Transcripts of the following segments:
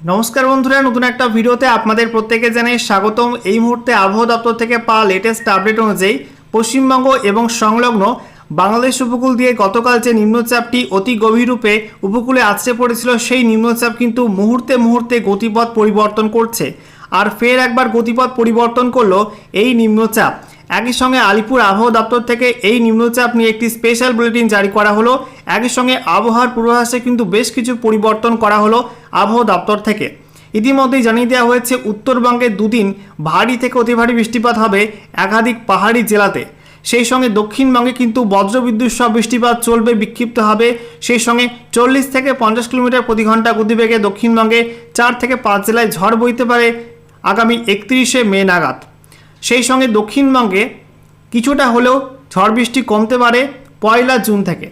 নমস্কার বন্ধুরা, নতুন একটা ভিডিওতে আপনাদের প্রত্যেকে জানাই স্বাগতম। এই মুহূর্তে আবহাওয়া দপ্তর থেকে পাওয়া লেটেস্ট আপডেট অনুযায়ী পশ্চিমবঙ্গ এবং সংলগ্ন বাংলাদেশ উপকূল দিয়ে গতকাল যে নিম্নচাপটি অতি গভীর রূপে উপকূলে আছড়ে পড়েছিল, সেই নিম্নচাপ কিন্তু মুহূর্তে মুহূর্তে গতিপথ পরিবর্তন করছে। আর ফের একবার গতিপথ পরিবর্তন করল এই নিম্নচাপ। একই সঙ্গে আলিপুর আবহাওয়া দপ্তর থেকে এই নিম্নচাপ নিয়ে একটি স্পেশাল বুলেটিন জারি করা হলো। একই সঙ্গে আবহাওয়ার পূর্বাভাসে কিন্তু বেশ কিছু পরিবর্তন করা হলো আবহাওয়া দপ্তর থেকে। ইতিমধ্যেই জানিয়ে দেওয়া হয়েছে, উত্তরবঙ্গে দুদিন ভারী থেকে অতি ভারী বৃষ্টিপাত হবে একাধিক পাহাড়ি জেলাতে। সেই সঙ্গে দক্ষিণবঙ্গে কিন্তু বজ্রবিদ্যুৎ সহ বৃষ্টিপাত চলবে, বিক্ষিপ্ত হবে। সেই সঙ্গে চল্লিশ থেকে পঞ্চাশ কিলোমিটার প্রতি ঘণ্টা গতিবেগে দক্ষিণবঙ্গে চার থেকে পাঁচ জেলায় ঝড় বইতে পারে আগামী একত্রিশে মে নাগাদ। সেই সঙ্গে দক্ষিণবঙ্গে কিছুটা হলেও ঝড় বৃষ্টি কমতে পারে পয়লা জুন থেকে।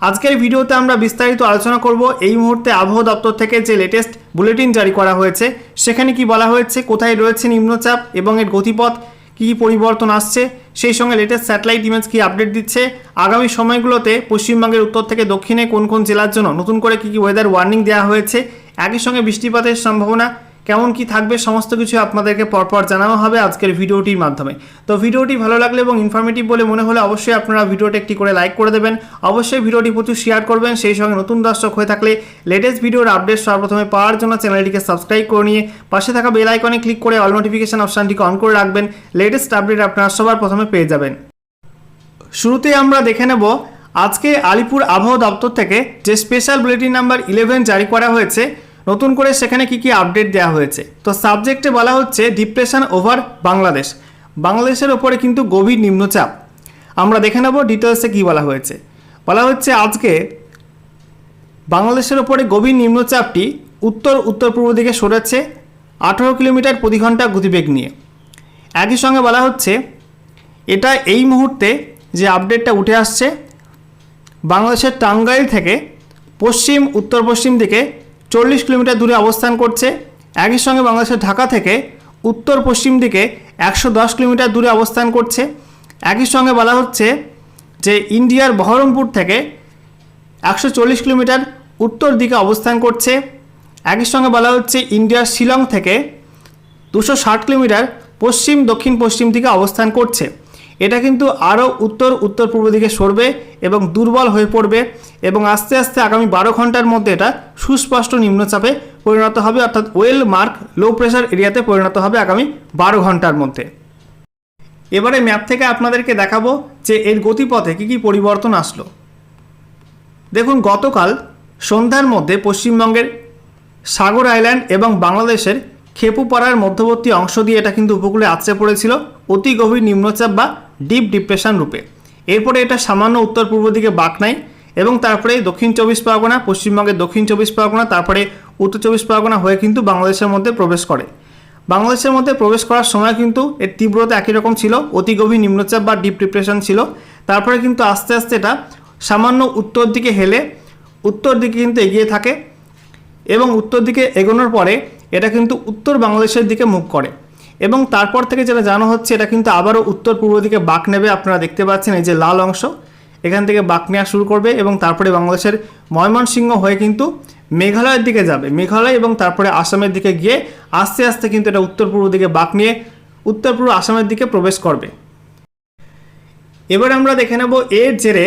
আজকের ভিডিওতে আমরা বিস্তারিত আলোচনা করব এই মুহূর্তে আবহাওয়া দপ্তর থেকে যে লেটেস্ট বুলেটিন জারি করা হয়েছে, সেখানে কি বলা হয়েছে, কোথায় রয়েছে নিম্নচাপ এবং এর গতিপথ, কী কী পরিবর্তন আসছে, সেই সঙ্গে লেটেস্ট স্যাটেলাইট ইমেজ কী আপডেট দিচ্ছে, আগামী সময়গুলোতে পশ্চিমবঙ্গের উত্তর থেকে দক্ষিণে কোন কোন জেলার জন্য নতুন করে কী কী ওয়েদার ওয়ার্নিং দেওয়া হয়েছে, একই সঙ্গে বৃষ্টিপাতের সম্ভাবনা কেমন কি থাকবে সমস্ত কিছু আপনাদেরকে পরপর জানানো হবে আজকের ভিডিওটির মাধ্যমে। তো ভিডিওটি ভালো লাগলে এবং ইনফরমেটিভ বলে মনে হলে অবশ্যই আপনারা ভিডিওটি একটি করে লাইক করে দেবেন। অবশ্যই ভিডিওটি প্রচুর শেয়ার করবেন, সেই সঙ্গে নতুন দর্শক হয়ে থাকলে লেটেস্ট ভিডিওর আপডেট সর্বপ্রথমে পাওয়ার জন্য চ্যানেলটিকে সাবস্ক্রাইব করে নিয়ে পাশে থাকা বেল আইকনে ক্লিক করে অল নোটিফিকেশন অপশানটিকে অন করে রাখবেন। লেটেস্ট আপডেট আপনারা সবার প্রথমে পেয়ে যাবেন। শুরুতে আমরা দেখে নেব আজকে আলিপুর আবহাওয়া দপ্তর থেকে যে স্পেশাল বুলেটিন নাম্বার ইলেভেন জারি করা হয়েছে নতুন করে সেখানে কি কি আপডেট দেওয়া হয়েছে? তো সাবজেক্টে বলা হচ্ছে ডিপ্রেশন ওভার বাংলাদেশ। বাংলাদেশের ওপরে কিন্তু গভীর নিম্নচাপ। আমরা দেখে নেব ডিটেলসে কী বলা হয়েছে। বলা হচ্ছে আজকে বাংলাদেশের ওপরে গভীর নিম্নচাপটি উত্তর উত্তর পূর্ব দিকে সরেছে আঠারো কিলোমিটার প্রতি ঘণ্টা গতিবেগ নিয়ে। একই সঙ্গে বলা হচ্ছে এটা এই মুহূর্তে যে আপডেটটা উঠে আসছে, বাংলাদেশের টাঙ্গাইল থেকে পশ্চিম, উত্তর পশ্চিম দিকে চল্লিশ কিলোমিটার দূরে অবস্থান করছে। একই সঙ্গে বাংলাদেশের ঢাকা থেকে উত্তর পশ্চিম দিকে একশো দশ কিলোমিটার দূরে অবস্থান করছে। একই সঙ্গে বলা হচ্ছে যে ইন্ডিয়ার বহরমপুর থেকে একশো চল্লিশ কিলোমিটার উত্তর দিকে অবস্থান করছে। একই সঙ্গে বলা হচ্ছে ইন্ডিয়ার শিলং থেকে দুশো ষাট কিলোমিটার পশ্চিম দক্ষিণ পশ্চিম দিকে অবস্থান করছে। এটা কিন্তু আরও উত্তর উত্তর পূর্ব দিকে সরবে এবং দুর্বল হয়ে পড়বে এবং আস্তে আস্তে আগামী বারো ঘণ্টার মধ্যে এটা সুস্পষ্ট নিম্নচাপে পরিণত হবে, অর্থাৎ ওয়েল মার্ক লো প্রেশার এরিয়াতে পরিণত হবে আগামী বারো ঘণ্টার মধ্যে। এবারে ম্যাপ থেকে আপনাদেরকে দেখাবো যে এর গতিপথে কী কী পরিবর্তন আসলো। দেখুন, গতকাল সন্ধ্যার মধ্যে পশ্চিমবঙ্গের সাগর আইল্যান্ড এবং বাংলাদেশের খেপুপাড়ার মধ্যবর্তী অংশ দিয়ে এটা কিন্তু উপকূলে আছড়ে পড়েছিল। অতি গভীর নিম্নচাপ বা ডিপ ডিপ্রেশন রূপে। এরপরে এটা সামান্য উত্তর পূর্ব দিকে বাঁক নেয় এবং তারপরে দক্ষিণ চব্বিশ পরগনা পশ্চিমবঙ্গের দক্ষিণ চব্বিশ পরগনা, তারপরে উত্তর চব্বিশ পরগনা হয়ে কিন্তু বাংলাদেশের মধ্যে প্রবেশ করে। বাংলাদেশের মধ্যে প্রবেশ করার সময় কিন্তু এর তীব্রতা একই রকম ছিল, অতি গভীর নিম্নচাপ বা ডিপ ডিপ্রেশন ছিল। তারপরে কিন্তু আস্তে আস্তে এটা সামান্য উত্তর দিকে হেলে, উত্তর দিকে কিন্তু এগিয়ে থাকে এবং উত্তর দিকে এগোনোর পরে এটা কিন্তু উত্তর বাংলাদেশের দিকে মুখ করে। এবং তারপর থেকে যেটা জানা হচ্ছে, এটা কিন্তু আবারও উত্তর পূর্ব দিকে বাঁক নেবে। আপনারা দেখতে পাচ্ছেন এই যে লাল অংশ। এখান থেকে বাঁক নেওয়া শুরু করবে এবং তারপরে বাংলাদেশের ময়মনসিংহ হয়ে কিন্তু মেঘালয়ের দিকে যাবে। মেঘালয় এবং তারপরে আসামের দিকে গিয়ে আস্তে আস্তে কিন্তু এটা উত্তর পূর্ব দিকে বাঁক নিয়ে উত্তর পূর্ব আসামের দিকে প্রবেশ করবে। এবার আমরা দেখে নেব এর জেরে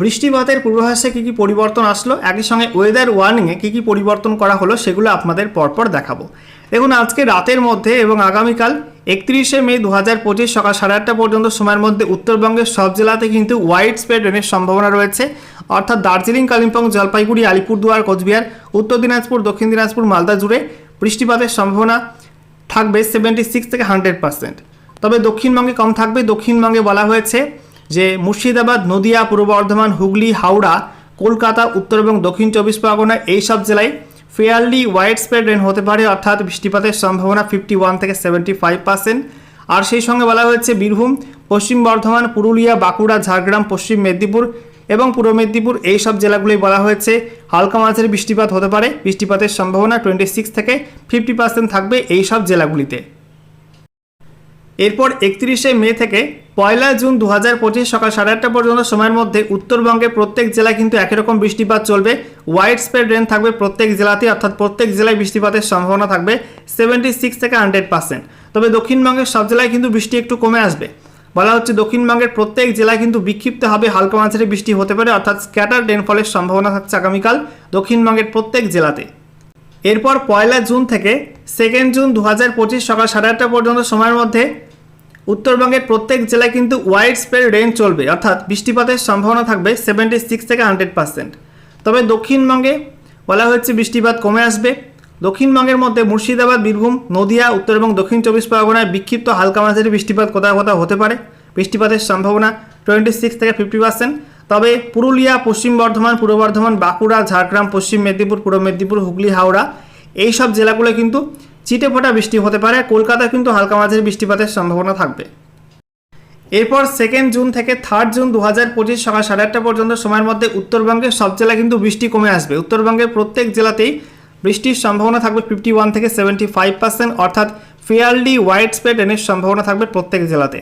বৃষ্টিপাতের পূর্বাভাসে কী কী পরিবর্তন আসলো? একই সঙ্গে ওয়েদার ওয়ার্নিংয়ে কী কী পরিবর্তন করা হলো সেগুলো আপনাদের পরপর দেখাবো। দেখুন, আজকে রাতের মধ্যে এবং আগামীকাল একত্রিশে মে দু হাজার পঁচিশ সকাল সাড়ে আটটা পর্যন্ত সময়ের মধ্যে উত্তরবঙ্গের সব জেলাতে কিন্তু ওয়াইড স্প্রেড রেনের সম্ভাবনা রয়েছে। অর্থাৎ দার্জিলিং, কালিম্পং, জলপাইগুড়ি, আলিপুরদুয়ার, কোচবিহার, উত্তর দিনাজপুর, দক্ষিণ দিনাজপুর, মালদা জুড়ে বৃষ্টিপাতের সম্ভাবনা থাকবে সেভেন্টি সিক্স থেকে হান্ড্রেড পার্সেন্ট তবে দক্ষিণবঙ্গে কম থাকবে। দক্ষিণবঙ্গে বলা হয়েছে যে মুর্শিদাবাদ, নদিয়া, পূর্ব বর্ধমান, হুগলি, হাওড়া, কলকাতা, উত্তর এবং দক্ষিণ চব্বিশ পরগনা এই সব জেলায় ফেয়ারলি ওয়াইড স্প্রেড রেন হতে পারে, অর্থাৎ বৃষ্টিপাতের সম্ভাবনা ফিফটি ওয়ান থেকে সেভেন্টি ফাইভ পার্সেন্ট আর সেই সঙ্গে বলা হয়েছে বীরভূম, পশ্চিম বর্ধমান, পুরুলিয়া, বাঁকুড়া, ঝাড়গ্রাম, পশ্চিম মেদিনীপুর এবং পূর্ব মেদিনীপুর এই সব জেলাগুলোই বলা হয়েছে হালকা মাঝারি বৃষ্টিপাত হতে পারে। বৃষ্টিপাতের সম্ভাবনা টোয়েন্টি সিক্স থেকে ফিফটি পার্সেন্ট থাকবে এই সব জেলাগুলিতে। এরপর একত্রিশে মে থেকে পয়লা জুন দু হাজার পঁচিশ সকাল সাড়ে আটটা পর্যন্ত সময়ের মধ্যে উত্তরবঙ্গে প্রত্যেক জেলায় কিন্তু একই রকম বৃষ্টিপাত চলবে। ওয়াইড স্প্রেড রেন থাকবে প্রত্যেক জেলাতেই, অর্থাৎ প্রত্যেক জেলায় বৃষ্টিপাতের সম্ভাবনা থাকবে সেভেন্টি সিক্স থেকে হান্ড্রেড পার্সেন্ট তবে দক্ষিণবঙ্গের সব জেলায় কিন্তু বৃষ্টি একটু কমে আসবে। বলা হচ্ছে দক্ষিণবঙ্গের প্রত্যেক জেলায় কিন্তু বিক্ষিপ্ত হবে হালকা মাঝারি বৃষ্টি হতে পারে, অর্থাৎ স্ক্যাটার রেনফলের সম্ভাবনা থাকছে আগামীকাল দক্ষিণবঙ্গের প্রত্যেক জেলাতে। এরপর পয়লা জুন থেকে সেকেন্ড জুন দু হাজার পঁচিশ সকাল সাড়ে আটটা পর্যন্ত সময়ের মধ্যে উত্তরবঙ্গের প্রত্যেক জেলায় কিন্তু ওয়াইড স্প্রেড রেন চলবে, অর্থাৎ বৃষ্টিপাতের সম্ভাবনা থাকবে সেভেন্টি সিক্স থেকে হান্ড্রেড পার্সেন্ট তবে দক্ষিণবঙ্গে বলা হচ্ছে বৃষ্টিপাত কমে আসবে। দক্ষিণবঙ্গের মধ্যে মুর্শিদাবাদ, বীরভূম, নদিয়া, উত্তর এবং দক্ষিণ চব্বিশ পরগনায় বিক্ষিপ্ত হালকা মাঝারি বৃষ্টিপাত কোথাও কোথাও হতে পারে। বৃষ্টিপাতের সম্ভাবনা টোয়েন্টি সিক্স থেকে ফিফটি পার্সেন্ট তবে পুরুলিয়া, পশ্চিম বর্ধমান, পূর্ব বর্ধমান, বাঁকুড়া, ঝাড়গ্রাম, পশ্চিম মেদিনীপুর, পূর্ব মেদিনীপুর, হুগলি, হাওড়া এই সব জেলাগুলো কিন্তু চিটে ফোটা বৃষ্টি হতে পারে, কলকাতায় কিন্তু হালকা মাঝারি বৃষ্টিপাতের সম্ভাবনা থাকবে। এরপর সেকেন্ড জুন থেকে থার্ড জুন দু হাজার পঁচিশ সকাল সাড়ে আটটা পর্যন্ত সময়ের মধ্যে উত্তরবঙ্গের সব জেলায় কিন্তু বৃষ্টি কমে আসবে। উত্তরবঙ্গের প্রত্যেক জেলাতেই বৃষ্টির সম্ভাবনা থাকবে ফিফটি ওয়ান থেকে সেভেন্টি ফাইভ পার্সেন্ট অর্থাৎ ফেয়ারলি ওয়াইড স্প্রেড রেনের সম্ভাবনা থাকবে প্রত্যেক জেলাতে।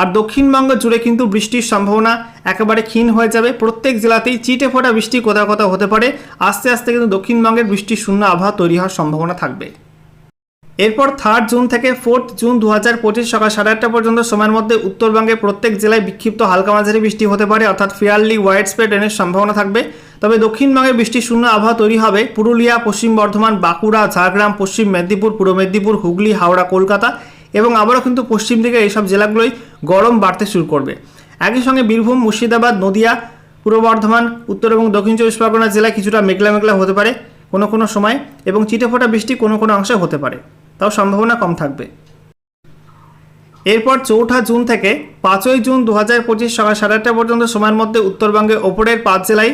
আর দক্ষিণবঙ্গ জুড়ে কিন্তু বৃষ্টির সম্ভাবনা একেবারে ক্ষীণ হয়ে যাবে। প্রত্যেক জেলাতেই চিটে ফোটা বৃষ্টি কোথাও কোথাও হতে পারে। আস্তে আস্তে কিন্তু দক্ষিণবঙ্গের বৃষ্টির শূন্য আবহাওয়া তৈরি হওয়ার সম্ভাবনা থাকবে। এরপর থার্ড জুন থেকে ফোর্থ জুন দু হাজার পঁচিশ সকাল সাড়ে আটটা পর্যন্ত সময়ের মধ্যে উত্তরবঙ্গের প্রত্যেক জেলায় বিক্ষিপ্ত হালকা মাঝারি বৃষ্টি হতে পারে, অর্থাৎ ফেয়ারলি ওয়াইড স্প্রেড রেনের সম্ভাবনা থাকবে। তবে দক্ষিণবঙ্গে বৃষ্টির শূন্য আবহাওয়া তৈরি হবে পুরুলিয়া, পশ্চিম বর্ধমান, বাঁকুড়া, ঝাড়গ্রাম, পশ্চিম মেদিনীপুর, পূর্ব মেদিনীপুর, হুগলি, হাওড়া, কলকাতা এবং আবারও কিন্তু পশ্চিম দিকে এইসব জেলাগুলোই গরম বাড়তে শুরু করবে। একই সঙ্গে বীরভূম, মুর্শিদাবাদ, নদিয়া, পূর্ব বর্ধমান, উত্তর এবং দক্ষিণ চব্বিশ পরগনা জেলায় কিছুটা মেঘলা মেঘলা হতে পারে কোনো কোনো সময় এবং চিটেফোঁটা বৃষ্টি কোনো কোনো অংশে হতে পারে। তাও সম্ভাবনা কম থাকবে। এরপর চৌঠা জুন থেকে পাঁচই জুন দু হাজার পঁচিশ সকাল সাড়ে আটটা পর্যন্ত সময়ের মধ্যে উত্তরবঙ্গে ওপরের পাঁচ জেলায়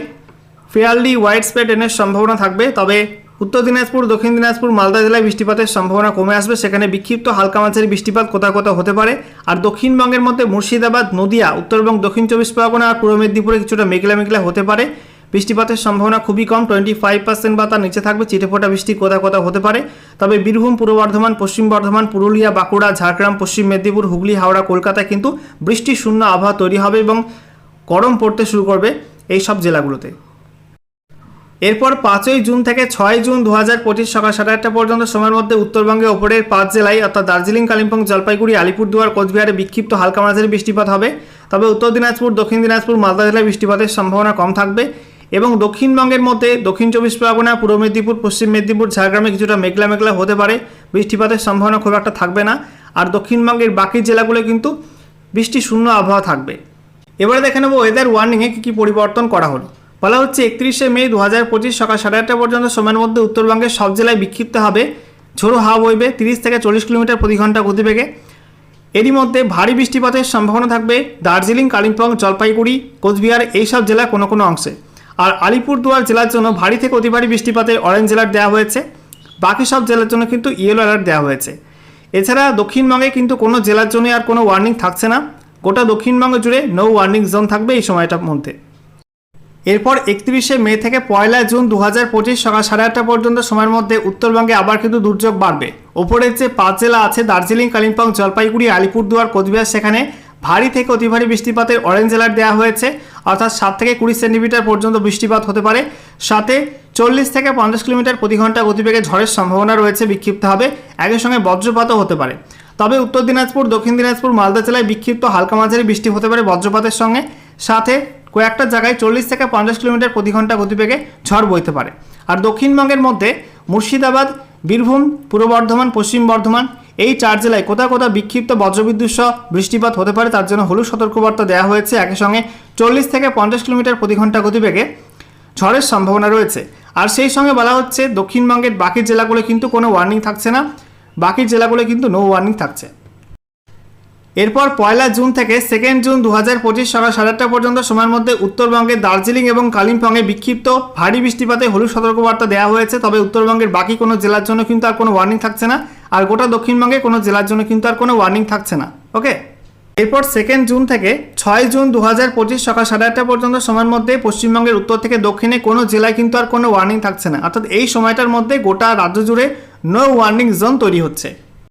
ফেয়ারলি ওয়াইড স্প্রেড রেনের সম্ভাবনা থাকবে। তবে উত্তর দিনাজপুর, দক্ষিণ দিনাজপুর, মালদা জেলায় বৃষ্টিপাতের সম্ভাবনা কমে আসবে। সেখানে বিক্ষিপ্ত হালকা মাঝারি বৃষ্টিপাত কোথাও কোথাও হতে পারে। আর দক্ষিণবঙ্গের মধ্যে মুর্শিদাবাদ, নদিয়া, উত্তরবঙ্গ, দক্ষিণ চব্বিশ পরগনা আর পূর্ব মেদিনীপুরে কিছুটা মেঘলা মেঘলা হতে পারে। বৃষ্টিপাতের সম্ভাবনা খুবই কম টোয়েন্টি ফাইভ পার্সেন্ট বা তার নিচে থাকবে। চিটেফোঁটা বৃষ্টি কোথাও কোথাও হতে পারে? তবে বীরভূম, পূর্ব বর্ধমান, পশ্চিম বর্ধমান, পুরুলিয়া, বাঁকুড়া, ঝাড়গ্রাম, পশ্চিম মেদিনীপুর, হুগলি, হাওড়া, কলকাতায় কিন্তু বৃষ্টির শূন্য আবহাওয়া তৈরি হবে এবং গরম পড়তে শুরু করবে এই সব জেলাগুলোতে। এরপর পাঁচই জুন থেকে ছয় জুন দু হাজার পঁচিশ সকাল সাড়ে আটটা পর্যন্ত সময়ের মধ্যে উত্তরবঙ্গে ওপরের পাঁচ জেলায়, অর্থাৎ দার্জিলিং, কালিম্পং, জলপাইগুড়ি, আলিপুরদুয়ার, কোচবিহারে বিক্ষিপ্ত হালকা মাঝারি বৃষ্টিপাত হবে। তবে উত্তর দিনাজপুর, দক্ষিণ দিনাজপুর, মালদা জেলায় বৃষ্টিপাতের সম্ভাবনা কম থাকবে। এবং দক্ষিণবঙ্গের মধ্যে দক্ষিণ চব্বিশ পরগনা, পূর্ব মেদিনীপুর, পশ্চিম মেদিনীপুর, ঝাড়গ্রামে কিছুটা মেঘলা মেঘলা হতে পারে। বৃষ্টিপাতের সম্ভাবনা খুব একটা থাকবে না। আর দক্ষিণবঙ্গের বাকি জেলাগুলো কিন্তু বৃষ্টি শূন্য আবহাওয়া থাকবে। এবারে দেখে নেব ওয়েদার ওয়ার্নিংয়ে কী কী পরিবর্তন করা হলো। বলা হচ্ছে একত্রিশে মে দু হাজার পঁচিশ সকাল সাড়ে আটটা পর্যন্ত সময়ের মধ্যে উত্তরবঙ্গের সব জেলায় বিক্ষিপ্ত হবে। ঝোড়ো হাওয়া বইবে তিরিশ থেকে চল্লিশ কিলোমিটার প্রতি ঘণ্টা গতিবেগে। এরই মধ্যে ভারী বৃষ্টিপাতের সম্ভাবনা থাকবে। দার্জিলিং, কালিম্পং, জলপাইগুড়ি, কোচবিহার, এইসব জেলা কোনো কোনো অংশে। আর আলিপুরদুয়ার জেলার জন্য ভারী থেকে অতি ভারী বৃষ্টিপাতের অরেঞ্জ অ্যালার্ট দেওয়া হয়েছে। বাকি সব জেলার জন্য কিন্তু ইয়েলো অ্যালার্ট দেওয়া হয়েছে। এছাড়া দক্ষিণবঙ্গে কিন্তু কোনো জেলার জন্য আর কোনো ওয়ার্নিং থাকছে না। গোটা দক্ষিণবঙ্গ জুড়ে নো ওয়ার্নিং জোন থাকবে এই সময়টার মধ্যে। এরপর একত্রিশে মে থেকে পয়লা জুন দু হাজার পঁচিশ সকাল সাড়ে আটটা পর্যন্ত সময়ের মধ্যে উত্তরবঙ্গে আবার কিন্তু দুর্যোগ বাড়বে। ওপরের যে পাঁচ জেলা আছে, দার্জিলিং, কালিম্পং, জলপাইগুড়ি, আলিপুরদুয়ার, কোচবিহার, সেখানে ভারী থেকে অতি ভারী বৃষ্টিপাতের অরেঞ্জ অ্যালার্ট দেওয়া হয়েছে। অর্থাৎ সাত থেকে কুড়ি সেন্টিমিটার পর্যন্ত বৃষ্টিপাত হতে পারে। সাথে চল্লিশ থেকে পঞ্চাশ কিলোমিটার প্রতি ঘণ্টা গতিবেগে ঝড়ের সম্ভাবনা রয়েছে, বিক্ষিপ্ত হবে। একই সঙ্গে বজ্রপাতও হতে পারে। তবে উত্তর দিনাজপুর, দক্ষিণ দিনাজপুর, মালদা জেলায় বিক্ষিপ্ত হালকা মাঝারি বৃষ্টি হতে পারে বজ্রপাতের সঙ্গে। সাথে কয়েকটা জায়গায় চল্লিশ থেকে পঞ্চাশ কিলোমিটার প্রতি ঘণ্টা গতিবেগে ঝড় বইতে পারে। আর দক্ষিণবঙ্গের মধ্যে মুর্শিদাবাদ, বীরভূম, পূর্ব বর্ধমান, পশ্চিম বর্ধমান, এই চার জেলায় কোথাও কোথাও বিক্ষিপ্ত বজ্রবিদ্যুৎ সহ বৃষ্টিপাত হতে পারে। তার জন্য হলুদ সতর্কবার্তা দেওয়া হয়েছে। একই সঙ্গে চল্লিশ থেকে পঞ্চাশ কিলোমিটার প্রতি ঘণ্টা গতিবেগে ঝড়ের সম্ভাবনা রয়েছে। আর সেই সঙ্গে বলা হচ্ছে, দক্ষিণবঙ্গের বাকি জেলাগুলো কিন্তু কোনো ওয়ার্নিং থাকছে না। বাকি জেলাগুলো কিন্তু নো ওয়ার্নিং থাকছে। এরপর পয়লা জুন থেকে সেকেন্ড জুন দু হাজার পঁচিশ সকাল সাড়ে আটটা পর্যন্ত সময়ের মধ্যে উত্তরবঙ্গের দার্জিলিং এবং কালিম্পংয়ে বিক্ষিপ্ত ভারী বৃষ্টিপাতে হলুদ সতর্কবার্তা দেওয়া হয়েছে। তবে উত্তরবঙ্গের বাকি কোনো জেলার জন্য কিন্তু আর কোনো ওয়ার্নিং থাকছে না। আর গোটা দক্ষিণবঙ্গে কোনো জেলার জন্য কিন্তু আর কোনো ওয়ার্নিং থাকছে না। ওকে এরপর সেকেন্ড জুন থেকে ছয় জুন দু হাজার পঁচিশ সকাল সাড়ে আটটা পর্যন্ত সময়ের মধ্যে পশ্চিমবঙ্গের উত্তর থেকে দক্ষিণে কোনো জেলায় কিন্তু আর কোনো ওয়ার্নিং থাকছে না। অর্থাৎ এই সময়টার মধ্যে গোটা রাজ্য জুড়ে নো ওয়ার্নিং জোন তৈরি হচ্ছে।